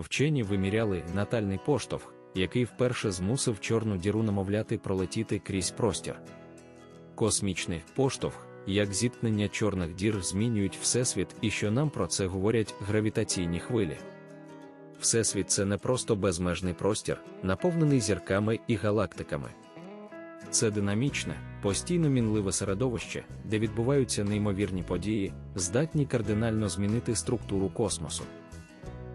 Вчені виміряли натальний поштовх, який вперше змусив чорну діру намовляти пролетіти крізь простір. Космічний поштовх, як зіткнення чорних дір змінюють Всесвіт і що нам про це говорять гравітаційні хвилі. Всесвіт це не просто безмежний простір, наповнений зірками і галактиками. Це динамічне, постійно мінливе середовище, де відбуваються неймовірні події, здатні кардинально змінити структуру космосу.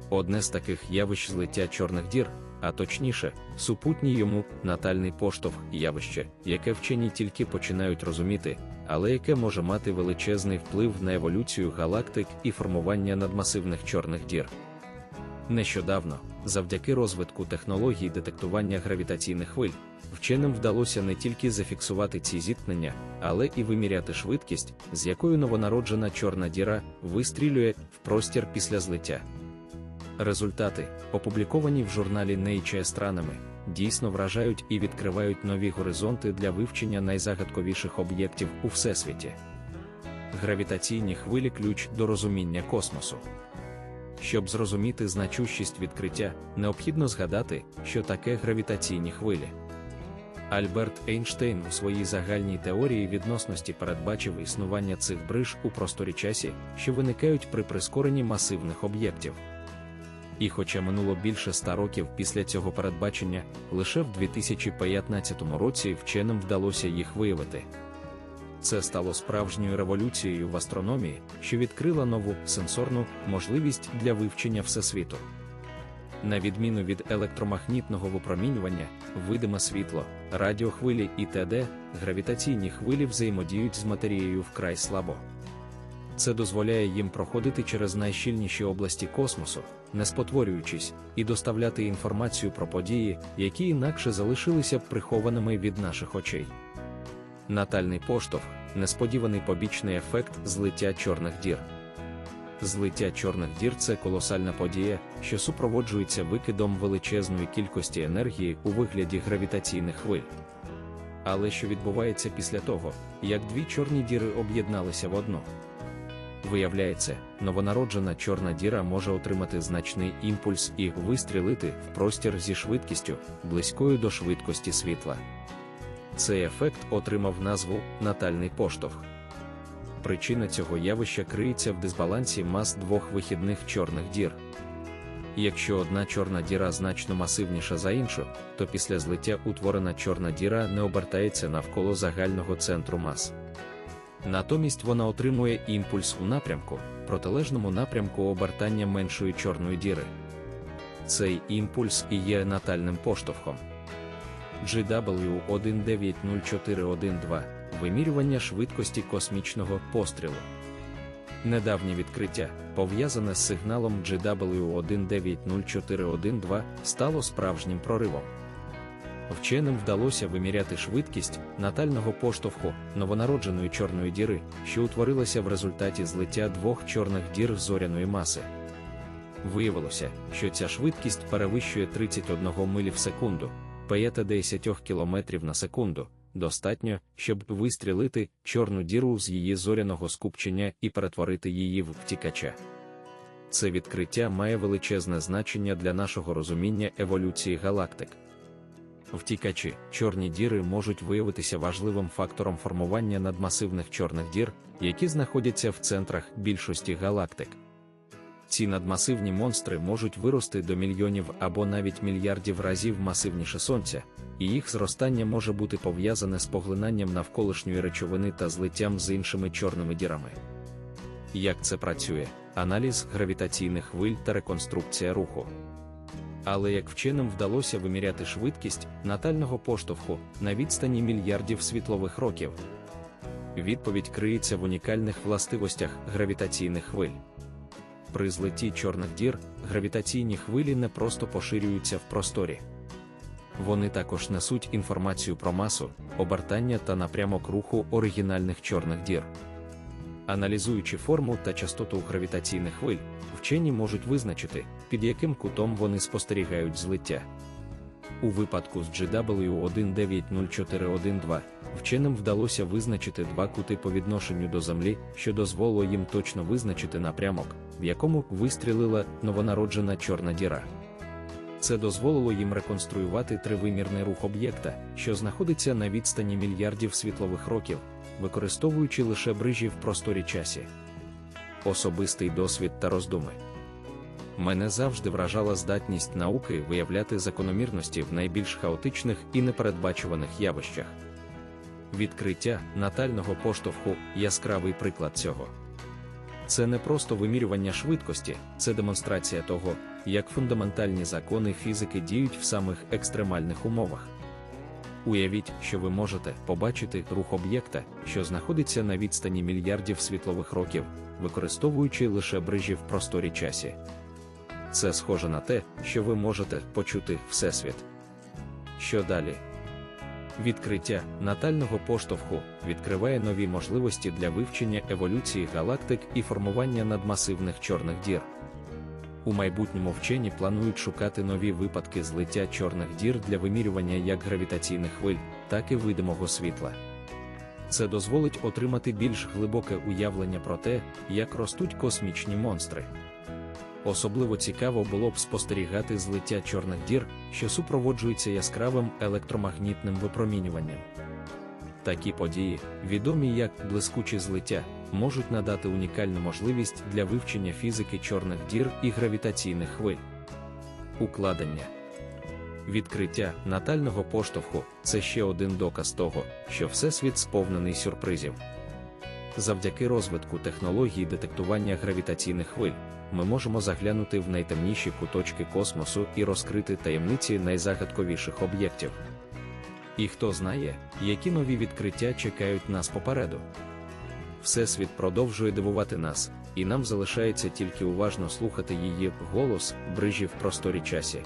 Одне з таких явищ злиття чорних дір, а точніше, супутній йому натальний поштовх явище, яке вчені тільки починають розуміти, але яке може мати величезний вплив на еволюцію галактик і формування надмасивних чорних дір. Нещодавно, завдяки розвитку технологій детектування гравітаційних хвиль, вченим вдалося не тільки зафіксувати ці зіткнення, але і виміряти швидкість, з якою новонароджена чорна діра вистрілює в простір після злиття. Результати, опубліковані в журналі Nature Astronomy, дійсно вражають і відкривають нові горизонти для вивчення найзагадковіших об'єктів у всесвіті. Гравітаційні хвилі ключ до розуміння космосу. Щоб зрозуміти значущість відкриття, необхідно згадати, що таке гравітаційні хвилі. Альберт Ейнштейн у своїй загальній теорії відносності передбачив існування цих бриж у просторі часі, що виникають при прискоренні масивних об'єктів. І хоча минуло більше ста років після цього передбачення, лише в 2015 році вченим вдалося їх виявити. Це стало справжньою революцією в астрономії, що відкрила нову сенсорну можливість для вивчення всесвіту. На відміну від електромагнітного випромінювання, видиме світло, радіохвилі і т.д., гравітаційні хвилі взаємодіють з матерією вкрай слабо. Це дозволяє їм проходити через найщільніші області космосу, не спотворюючись, і доставляти інформацію про події, які інакше залишилися б прихованими від наших очей. Натальний поштовх несподіваний побічний ефект злиття чорних дір. Злиття чорних дір це колосальна подія, що супроводжується викидом величезної кількості енергії у вигляді гравітаційних хвиль. Але що відбувається після того, як дві чорні діри об'єдналися в одну? Виявляється, новонароджена чорна діра може отримати значний імпульс і вистрілити в простір зі швидкістю, близькою до швидкості світла. Цей ефект отримав назву натальний поштовх. Причина цього явища криється в дисбалансі мас двох вихідних чорних дір. Якщо одна чорна діра значно масивніша за іншу, то після злиття утворена чорна діра не обертається навколо загального центру мас. Натомість вона отримує імпульс у напрямку, протилежному напрямку обертання меншої чорної діри. Цей імпульс і є натальним поштовхом. GW190412 вимірювання швидкості космічного пострілу. Недавнє відкриття, пов'язане з сигналом GW190412, стало справжнім проривом. Вченим вдалося виміряти швидкість натального поштовху новонародженої чорної діри, що утворилася в результаті злиття двох чорних дір зоряної маси. Виявилося, що ця швидкість перевищує 31 милі в секунду, 50 км на секунду, достатньо, щоб вистрілити чорну діру з її зоряного скупчення і перетворити її в втікача. Це відкриття має величезне значення для нашого розуміння еволюції галактик. Втікачі, чорні діри можуть виявитися важливим фактором формування надмасивних чорних дір, які знаходяться в центрах більшості галактик. Ці надмасивні монстри можуть вирости до мільйонів або навіть мільярдів разів масивніше сонця, і їх зростання може бути пов'язане з поглинанням навколишньої речовини та злиттям з іншими чорними дірами. Як це працює? Аналіз гравітаційних хвиль та реконструкція руху. Але як вченим вдалося виміряти швидкість натального поштовху на відстані мільярдів світлових років? Відповідь криється в унікальних властивостях гравітаційних хвиль. При злетті чорних дір гравітаційні хвилі не просто поширюються в просторі. Вони також несуть інформацію про масу, обертання та напрямок руху оригінальних чорних дір. Аналізуючи форму та частоту гравітаційних хвиль, вчені можуть визначити, під яким кутом вони спостерігають злиття. У випадку з GW190412 вченим вдалося визначити два кути по відношенню до Землі, що дозволило їм точно визначити напрямок, в якому вистрілила новонароджена чорна діра. Це дозволило їм реконструювати тривимірний рух об'єкта, що знаходиться на відстані мільярдів світлових років, використовуючи лише брижі в просторі часі. Особистий досвід та роздуми. Мене завжди вражала здатність науки виявляти закономірності в найбільш хаотичних і непередбачуваних явищах. Відкриття натального поштовху яскравий приклад цього. Це не просто вимірювання швидкості, це демонстрація того, як фундаментальні закони фізики діють в самих екстремальних умовах. Уявіть, що ви можете побачити рух об'єкта, що знаходиться на відстані мільярдів світлових років, використовуючи лише брижі в просторі часі. Це схоже на те, що ви можете почути Всесвіт. Що далі? Відкриття натального поштовху відкриває нові можливості для вивчення еволюції галактик і формування надмасивних чорних дір. У майбутньому вчені планують шукати нові випадки злиття чорних дір для вимірювання як гравітаційних хвиль, так і видимого світла. Це дозволить отримати більш глибоке уявлення про те, як ростуть космічні монстри. Особливо цікаво було б спостерігати злиття чорних дір, що супроводжується яскравим електромагнітним випромінюванням. Такі події, відомі як блискучі злиття, можуть надати унікальну можливість для вивчення фізики чорних дір і гравітаційних хвиль. Укладення відкриття натального поштовху це ще один доказ того, що Всесвіт сповнений сюрпризів. Завдяки розвитку технологій детектування гравітаційних хвиль, ми можемо заглянути в найтемніші куточки космосу і розкрити таємниці найзагадковіших об'єктів. І хто знає, які нові відкриття чекають нас попереду. Всесвіт продовжує дивувати нас, і нам залишається тільки уважно слухати її голос брижі в просторі часі.